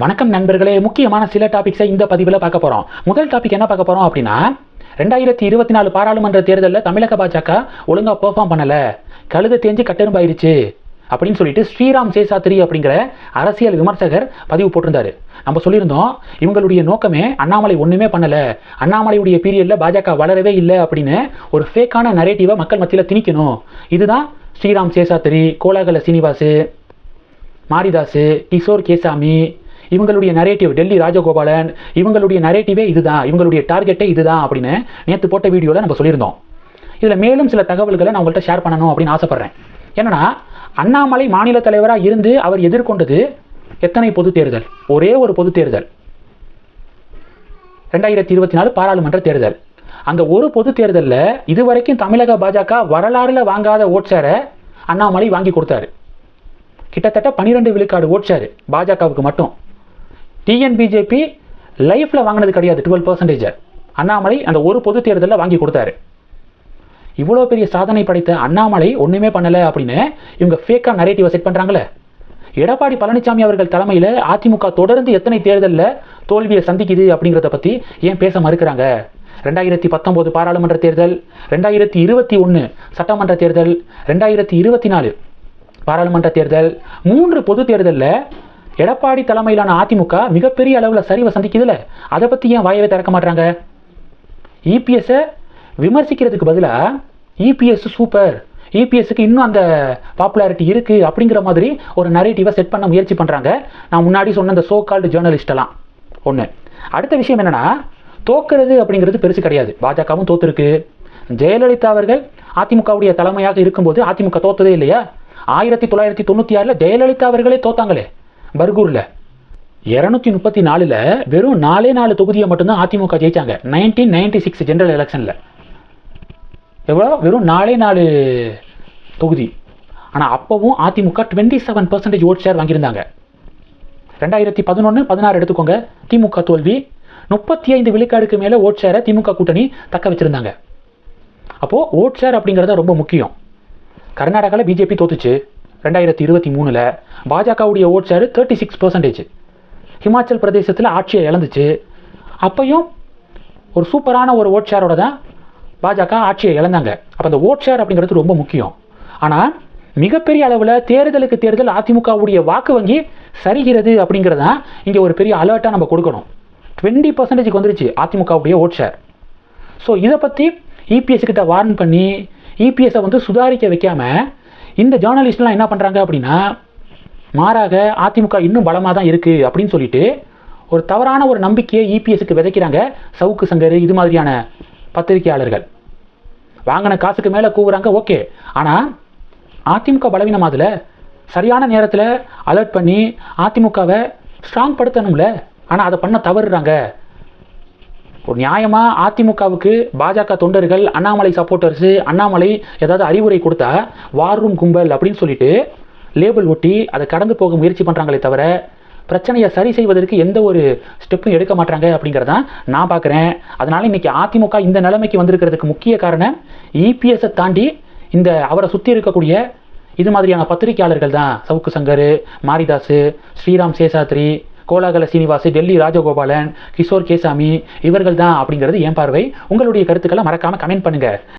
வணக்கம் நண்பர்களே முக்கியமான சில டாபிக்ஸை இந்த பதிவில் பார்க்க போகிறோம் முதல் டாபிக் என்ன பார்க்க போகிறோம் அப்படின்னா ரெண்டாயிரத்தி இருபத்தி நாலு பாராளுமன்ற தேர்தலில் தமிழக பாஜக ஒழுங்காக பெர்ஃபார்ம் பண்ணலை. கழுத தேஞ்சு கட்டெரும்பாயிருச்சு அப்படின்னு சொல்லிட்டு ஸ்ரீராம் சேசாத்ரி அப்படிங்கிற அரசியல் விமர்சகர் பதிவு போட்டிருந்தாரு. நம்ம சொல்லியிருந்தோம் இவங்களுடைய நோக்கமே அண்ணாமலை ஒன்றுமே பண்ணலை. அண்ணாமலையுடைய பீரியடில் பாஜக வளரவே இல்லை அப்படின்னு ஒரு ஃபேக்கான நரேட்டிவை மக்கள் மத்தியில் திணிக்கணும். இதுதான் ஸ்ரீராம் சேசாத்ரி கோலாகல சீனிவாசு மாரிதாஸ் கிஷோர் கேசாமி இவங்களுடைய நரேட்டிவ் டெல்லி ராஜகோபாலன் இவங்களுடைய நரேட்டிவே இதுதான் இவங்களுடைய டார்கெட்டே இதுதான் அப்படின்னு நேற்று போட்ட வீடியோவில் நம்ம சொல்லியிருந்தோம். இதில் மேலும் சில தகவல்களை நான் உங்கள்கிட்ட ஷேர் பண்ணணும் அப்படின்னு ஆசைப்பட்றேன். என்னன்னா அண்ணாமலை மாநில தலைவராக இருந்து அவர் எதிர்கொண்டது எத்தனை பொது தேர்தல்? ஒரே ஒரு பொது தேர்தல். ரெண்டாயிரத்தி இருபத்தி நாலு பாராளுமன்ற தேர்தல். அந்த ஒரு பொது தேர்தலில் இதுவரைக்கும் தமிழக பாஜக வரலாறுல வாங்காத ஓட்சாரை அண்ணாமலை வாங்கி கொடுத்தாரு. கிட்டத்தட்ட பன்னிரெண்டு விழுக்காடு ஓட்சாரு பாஜகவுக்கு மட்டும். டிஎன்பிஜேபி லைஃப்பில் வாங்கினது கிடையாது டுவெல் பர்சன்டேஜ் அண்ணாமலை அந்த ஒரு பொது தேர்தலில் வாங்கி கொடுத்தாரு. இவ்வளோ பெரிய சாதனை படைத்த அண்ணாமலை ஒன்றுமே பண்ணலை அப்படின்னு இவங்க ஃபேக்காக நரேட்டிவை செட் பண்ணுறாங்களே எடப்பாடி பழனிசாமி அவர்கள் தலைமையில் அதிமுக தொடர்ந்து எத்தனை தேர்தலில் தோல்வியை சந்திக்குது அப்படிங்கிறத பற்றி ஏன் பேச மறுக்கிறாங்க? ரெண்டாயிரத்தி பத்தொம்போது பாராளுமன்ற தேர்தல் ரெண்டாயிரத்தி இருபத்தி ஒன்று சட்டமன்ற தேர்தல் ரெண்டாயிரத்தி இருபத்தி நாலு பாராளுமன்ற தேர்தல் மூன்று பொது தேர்தலில் எடப்பாடி தலைமையிலான அதிமுக மிகப்பெரிய அளவில் சரிவை சந்திக்குதுல. அதை பற்றி ஏன் வாயவே திறக்க மாட்டாங்க இபிஎஸ்ஸை விமர்சிக்கிறதுக்கு பதிலாக இபிஎஸ் சூப்பர் இபிஎஸ்க்கு இன்னும் அந்த பாப்புலாரிட்டி இருக்குது அப்படிங்கிற மாதிரி ஒரு நரேட்டிவை செட் பண்ண முயற்சி பண்ணுறாங்க நான் முன்னாடி சொன்ன அந்த சோ கால்டு ஜேர்னலிஸ்டெல்லாம் ஒன்று அடுத்த விஷயம் என்னென்னா தோக்கிறது அப்படிங்கிறது பெருசு கிடையாது. பாஜகவும் தோத்துருக்கு. ஜெயலலிதா அவர்கள் அதிமுகவுடைய தலைமையாக இருக்கும்போது அதிமுக தோத்ததே இல்லையா? ஆயிரத்தி தொள்ளாயிரத்தி தொண்ணூற்றி ஆறில் ஜெயலலிதா அவர்களே தோத்தாங்களே. பர்கூரில். இரநூத்தி முப்பத்தி நாலில் வெறும் நாலே நாலு தொகுதியை மட்டும்தான் அதிமுக ஜெயிச்சாங்க. நைன்டீன் நைன்டி சிக்ஸ் ஜென்ரல் எலெக்ஷனில் எவ்வளோ? வெறும் நாலே நாலு தொகுதி. ஆனால் அப்போவும் AIADMK twenty seven percentage vote share வாங்கியிருந்தாங்க. ரெண்டாயிரத்தி பதினொன்று பதினாறு எடுத்துக்கோங்க. திமுக தோல்வி. முப்பத்தி ஐந்து விழுக்காடுக்கு மேலே ஓட் ஷேரை திமுக கூட்டணி தக்க வச்சுருந்தாங்க. அப்போது ஓட் ஷேர் அப்படிங்கிறது ரொம்ப முக்கியம். கர்நாடகாவில் பிஜேபி தோத்துச்சு. ரெண்டாயிரத்தி இருபத்தி மூணில் பாஜகவுடைய vote share thirty six percentage Himachal பிரதேசத்தில் ஆட்சியை இழந்துச்சு. அப்பையும் ஒரு சூப்பரான ஒரு ஓட் ஷேரோட தான் பாஜக ஆட்சியை இழந்தாங்க. அப்போ அந்த ஓட் ஷேர் அப்படிங்கிறது ரொம்ப முக்கியம். ஆனால் மிகப்பெரிய அளவில் தேர்தலுக்கு தேர்தல் அதிமுகவுடைய வாக்கு வங்கி சரிகிறது அப்படிங்கிறது தான் இங்கே ஒரு பெரிய அலர்ட்டாக நம்ம கொடுக்கணும். டுவெண்ட்டி பர்சன்டேஜுக்கு வந்துருச்சு அதிமுகவுடைய ஓட் ஷேர் ஸோ இதை பற்றி இபிஎஸ் கிட்ட வார்ன் பண்ணி இபிஎஸ்ஸை வந்து சுதாரிக்க வைக்காமல் இந்த ஜேர்னலிஸ்ட்லாம் என்ன பண்ணுறாங்க அப்படின்னா மாறாக அதிமுக இன்னும் பலமாக தான் இருக்குது அப்படின்னு சொல்லிட்டு ஒரு தவறான ஒரு நம்பிக்கையை இபிஎஸ்க்கு விதைக்கிறாங்க சவுக்கு சங்கர் இது மாதிரியான பத்திரிகையாளர்கள். வாங்கின காசுக்கு மேலே கூவுறாங்க ஓகே. ஆனால் அதிமுக பலவீனமாதில் சரியான நேரத்தில் அலர்ட் பண்ணி அதிமுகவை ஸ்ட்ராங் படுத்தணும்ல. ஆனால் அதை பண்ண தவறுறாங்க. ஒரு நியாயமாக அதிமுகவுக்கு பாஜக தொண்டர்கள் அண்ணாமலை சப்போர்ட்டர்ஸு அண்ணாமலை ஏதாவது அறிவுரை கொடுத்தா வார் ரூம் கும்பல் அப்படின்னு சொல்லிட்டு லேபிள் ஒட்டி அதை கடந்து போக முயற்சி பண்ணுறாங்களே தவிர பிரச்சனையை சரி செய்வதற்கு எந்த ஒரு ஸ்டெப்பும் எடுக்க மாட்டாங்க அப்படிங்கிறதான் நான் பார்க்குறேன். அதனால் இன்றைக்கி அதிமுக இந்த நிலைமைக்கு வந்திருக்கிறதுக்கு முக்கிய காரணம் இபிஎஸை தாண்டி இந்த அவரை சுற்றி இருக்கக்கூடிய இது மாதிரியான பத்திரிகையாளர்கள் தான். சவுக்கு சங்கர் மாரிதாஸ் ஸ்ரீராம் சேசாத்ரி கோலாகல சீனிவாசு டெல்லி ராஜகோபாலன் கிஷோர் கேசாமி இவர்கள் தான் அப்படிங்கிறது என் பார்வை. உங்களுடைய கருத்துக்களை மறக்காமல் கமெண்ட் பண்ணுங்கள்